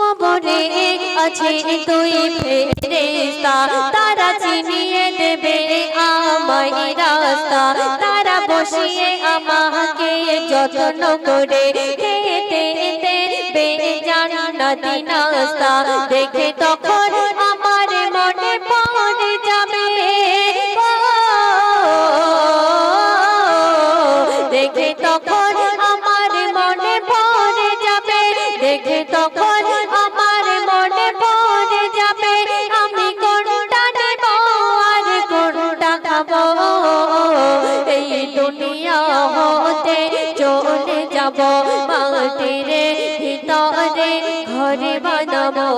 কবরে আছে তুই ফেরেস্তা তারা চিনিয়ে দেবে আমায় রাস্তা। তারা বসিয়ে আমাকে যত্ন করে খেতে দেবে জানা দিন দেখে তখন আমার মাটির ভিতরে ঘরে বানাবো।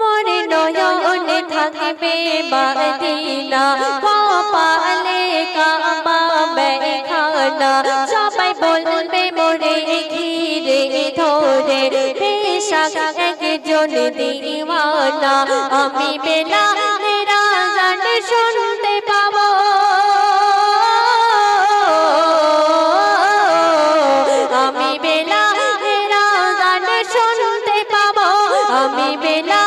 মনে নয়নে থাকবে বাদিনা, কপালে কামা বেখানা। সবাই বলবে, মোরে ঘিরে ধরে পেশাক একজন দিওয়ানা। আমি বেলা রাজান শুনতে পাবো। আমি বেলা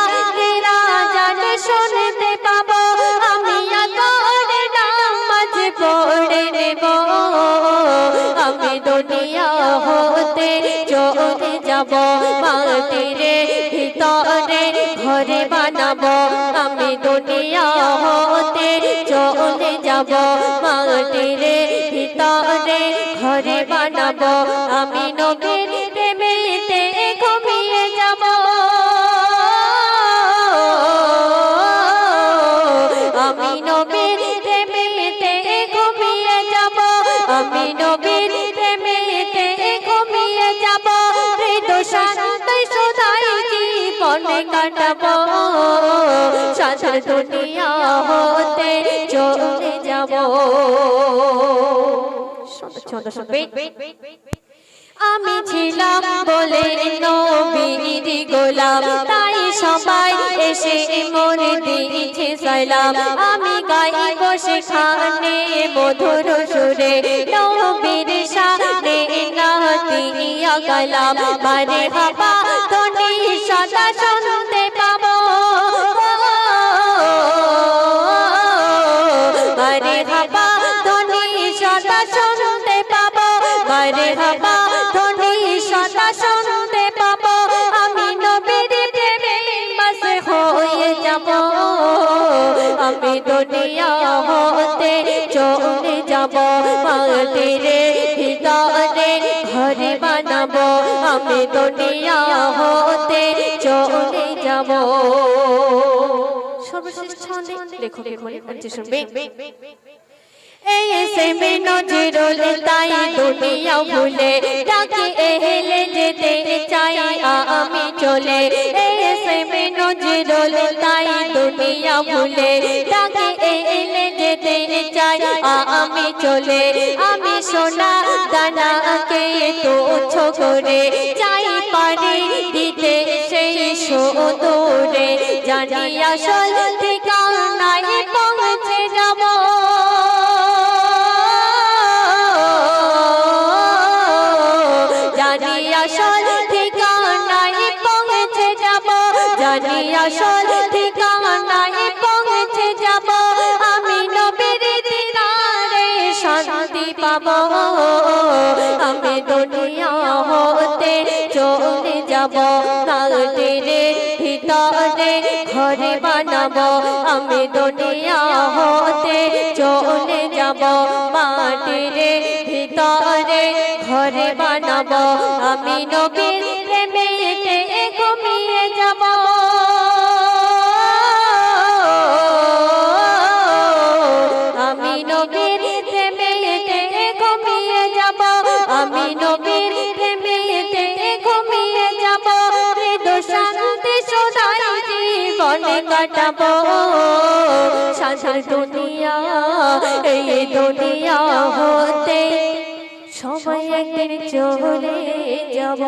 রাজান শুনতে পাবো। আমি আগর নামাজ পড়ে নেব। আমি দুনিয়া হতে চলে যাব। মাটির ভিতরে ঘরে বানাবো। আমি দুনিয়া হতে চলে যাব। মাটির ভিতরে ঘরে বানাবো। আমি নবীর আমি নবীর প্রেমেতে ঘুমিয়ে যাব। হৃদয় শান্ত সদাই জীবনে কাটাবো। সাথে দুনিয়া হতে চলে যাব। আমি ছিলাম বলে নবীর গোলাম। মনে দিয়েছে সালাম। আমি গাই বসে খানে মধুর সুরে। নবীর সামনে নাতিয়া কালাম মানে হাবা তনি সদা শুনতে পাবো। মানে হাবা তনি সদা শুনতে পাবো। মানে হাবা যাব। আমি দুনিয়া হতে চলে যাব। মাটির ভিতরে ঘরে বানাবো। আমি দুনিয়া হতে চলে যাব। সর্বশেষ ছন্দে লেখকের মনে পড়ছে শুনবে। এই সে মে নজরুল, তাই দুনিয়া ভুলে চলে এই সে মে নজরুল তাই দুনিয়া ভুলে। ডাকে এলে যেতে চাই আমি চলে। আমি সোনা দানাকে তুচ্ছ করে, চাই পারি দিতে সেই সোদরে। জানি আসল ঠিকানায় পৌঁছে যাব। জানি আসল জানি আসল ঠিকানায় পৌঁছে যাব। আমি নবীর দিদারে শান্তি পাব। দুনিয়া হতে চলে যাব। কালটিরে ভিতরে ঘরে বানাব। আমি দুনিয়া হতে চলে যাব। মাটিরে ভিতরে ঘরে বানাব। আমি নবীর প্রেমে ঘুমিয়ে যাব। কাটাবো। সাধার দুনিয়া এই দুনিয়া হতে সময় একদিন চলে যাব।